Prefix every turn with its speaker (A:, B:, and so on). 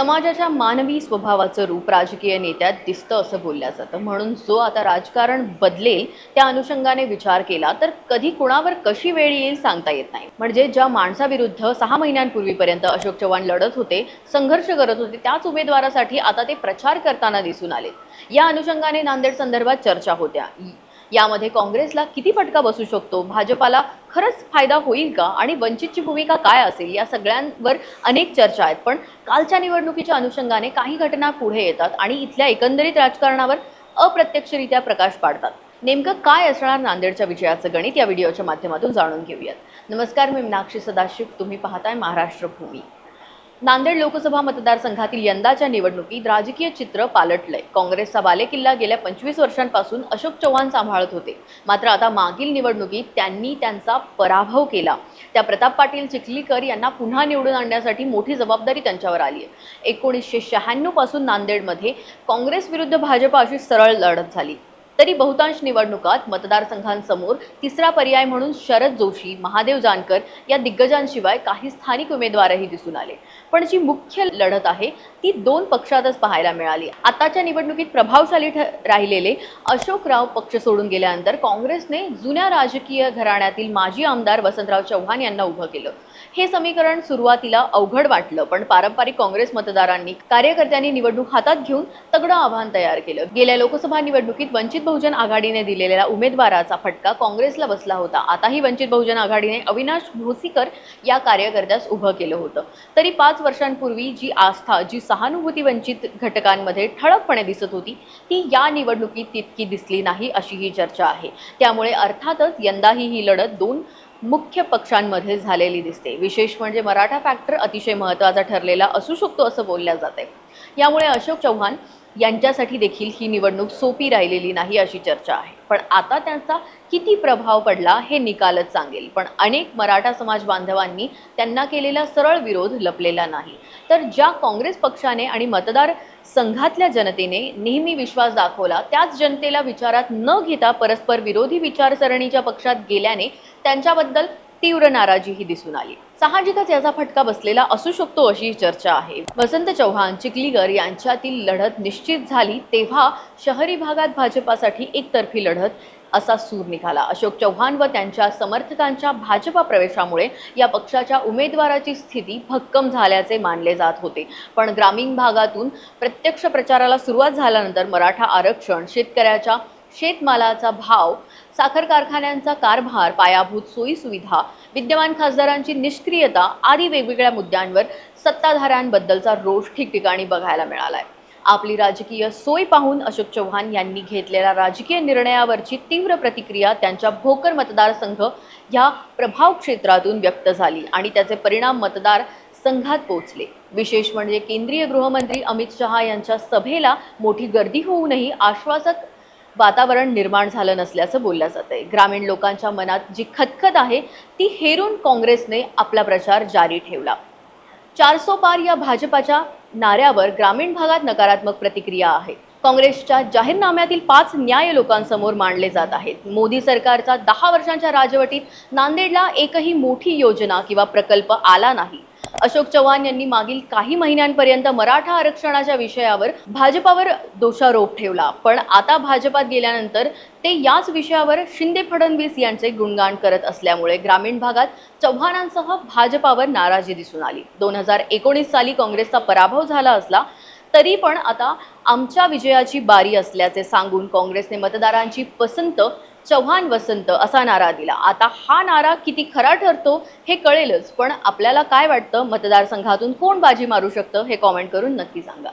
A: समाजाच्या मानवी स्वभावाचं रूप राजकीय नेत्यात दिसतं असं बोललं जातं. म्हणून जो आता राजकारण बदलेल त्या अनुषंगाने विचार केला तर कधी कुणावर कशी वेळ येईल सांगता येत नाही. म्हणजे ज्या माणसाविरुद्ध सहा महिन्यांपूर्वीपर्यंत अशोक चव्हाण लढत होते संघर्ष करत होते त्याच उमेदवारासाठी आता ते प्रचार करताना दिसून आले या अनुषंगाने नांदेड संदर्भात चर्चा होत्या. यामध्ये काँग्रेसला किती फटका बसू शकतो? भाजपाला खरंच फायदा होईल का? आणि वंचितची भूमिका काय असेल? या सगळ्यांवर अनेक चर्चा आहेत. पण कालच्या निवडणुकीच्या अनुषंगाने काही घटना पुढे येतात आणि इथल्या एकंदरीत राजकारणावर अप्रत्यक्षरित्या प्रकाश पाडतात. नेमकं काय असणार नांदेडच्या विजयाचं गणित या व्हिडिओच्या माध्यमातून जाणून घेऊयात. नमस्कार मी मीनाक्षी सदाशिव. तुम्ही पाहताय महाराष्ट्र भूमी. नांदेड लोकसभा मतदारसंघातील यंदाच्या निवडणुकीत राजकीय चित्र पालटलंय. काँग्रेसचा बालेकिल्ला गेल्या पंचवीस वर्षांपासून अशोक चव्हाण सांभाळत होते. मात्र आता मागील निवडणुकीत त्यांनी त्यांचा पराभव केला. त्या प्रताप पाटील चिखलीकर यांना पुन्हा निवडून आणण्यासाठी मोठी जबाबदारी त्यांच्यावर आली आहे एकोणीसशे शहाण्णवपासून नांदेडमध्ये काँग्रेस विरुद्ध भाजप अशी सरळ लढत झाली. तरी बहुतांश निवडणुकात मतदारसंघांसमोर तिसरा पर्याय म्हणून शरद जोशी महादेव जानकर या दिग्गजांशिवाय काही स्थानिक उमेदवारही दिसून आले. पण जी मुख्य लढत आहे ती दोन पक्षातच पाहायला मिळाली. आताच्या निवडणुकीत प्रभावशाली ठ- राहिलेले अशोकराव पक्ष सोडून गेल्यानंतर काँग्रेसने जुन्या राजकीय घराण्यातील माजी आमदार वसंतराव चव्हाण यांना उभं केलं. हे समीकरण सुरुवातीला अवघड वाटलं पण पारंपरिक काँग्रेस मतदारांनी कार्यकर्त्यांनी निवडणूक हातात घेऊन तगडं आव्हान तयार केलं. गेल्या लोकसभा निवडणुकीत वंचित बहुजन आघाडीने दिलेल्या उमेदवाराचा फटका काँग्रेसला बसला होता. आताही वंचित बहुजन आघाडीने अविनाश भोसीकर या कार्यकर्त्यास उभं केलं होतं. तरी पाच वर्षांपूर्वी जी आस्था जी सहानुभूती वंचित घटकांमध्ये ठळकपणे दिसत होती. ती या निवडणुकीत तितकी दिसली नाही अशी ही चर्चा आहे. त्यामुळे अर्थातच यंदाही ही लढत दोन मुख्य पक्षांमध्ये झालेली दिसते. विशेष म्हणजे मराठा फॅक्टर अतिशय महत्त्वाचा ठरलेला असू शकतो असं बोलल्या जाते यामुळे अशोक चव्हाण यांच्यासाठी देखील ही निवडणूक सोपी राहिलेली नाही अशी चर्चा आहे. पण आता त्यांचा किती प्रभाव पडला हे निकालच सांगेल. पण अनेक मराठा समाज बांधवांनी त्यांना केलेला सरळ विरोध लपलेला नाही. तर ज्या काँग्रेस पक्षाने आणि मतदार संघातल्या जनतेने नेहमी विश्वास दाखवला त्याच जनतेला विचारात न घेता परस्पर विरोधी विचारसरणीच्या पक्षात गेल्याने त्यांच्याबद्दल तीव्र नाराजीही दिसून आली. साहजिकच याचा फटका बसलेला असू शकतो अशी चर्चा आहे. वसंत चव्हाण चिखलीकर यांच्यातील लढत निश्चित झाली तेव्हा शहरी भागात भाजपासाठी एकतर्फी लढत असा सूर निघाला. अशोक चव्हाण व त्यांच्या समर्थकांच्या भाजपा प्रवेशामुळे या पक्षाच्या उमेदवाराची स्थिती भक्कम झाल्याचे मानले जात होते. पण ग्रामीण भागातून प्रत्यक्ष प्रचाराला सुरुवात झाल्यानंतर मराठा आरक्षण शेतकऱ्याच्या शेतमालाचा भाव साखर कारखान्यांचा कारभार पायाभूत सोयीसुविधा विद्यमान खासदारांची निष्क्रियता आदी वेगवेगळ्या मुद्द्यांवर सत्ताधाऱ्यांबद्दलचा रोष ठिकठिकाणी बघायला मिळालाय. आपली राजकीय सोय पाहून अशोक चव्हाण यांनी घेतलेल्या राजकीय निर्णयावरची तीव्र प्रतिक्रिया त्यांच्या भोकर मतदारसंघ ह्या प्रभाव क्षेत्रातून व्यक्त झाली आणि त्याचे परिणाम मतदार संघात पोहोचले. विशेष म्हणजे केंद्रीय गृहमंत्री अमित शहा यांच्या सभेला मोठी गर्दी होऊनही आश्वासक वातावरण निर्माण झालं नसल्याचं बोललं जातंय. ग्रामीण लोकांच्या मनात जी खतखत आहे ती हेरून काँग्रेसने आपला प्रचार जारी ठेवला. चारसो पार या भाजपाच्या नाऱ्यावर ग्रामीण भागात नकारात्मक प्रतिक्रिया आहे. काँग्रेसच्या जाहीरनाम्यातील पाच न्याय लोकांसमोर मांडले जात आहेत. मोदी सरकारचा दहा वर्षांच्या राजवटीत नांदेडला एकही मोठी योजना किंवा प्रकल्प आला नाही. अशोक चव्हाण यांनी मागील काही महिन्यांपर्यंत मराठा आरक्षणाच्या विषयावर भाजपावर दोषारोप ठेवला. पण आता भाजपात गेल्यानंतर ते याच विषयावर शिंदे फडणवीस यांचे गुणगान करत असल्यामुळे ग्रामीण भागात चव्हाणांसह भाजपावर नाराजी दिसून आली. दोन हजार एकोणीस साली काँग्रेसचा पराभव झाला असला तरी पण आता आमच्या विजयाची बारी असल्याचे सांगून काँग्रेसने मतदारांची पसंत चव्हाण वसंत असा नारा दिला. आता हा नारा किती खरा ठरतो हे कळेलच पण आपल्याला काय वाटतं? मतदारसंघातून कोण बाजी मारू शकतं? हे कॉमेंट करून नक्की सांगा.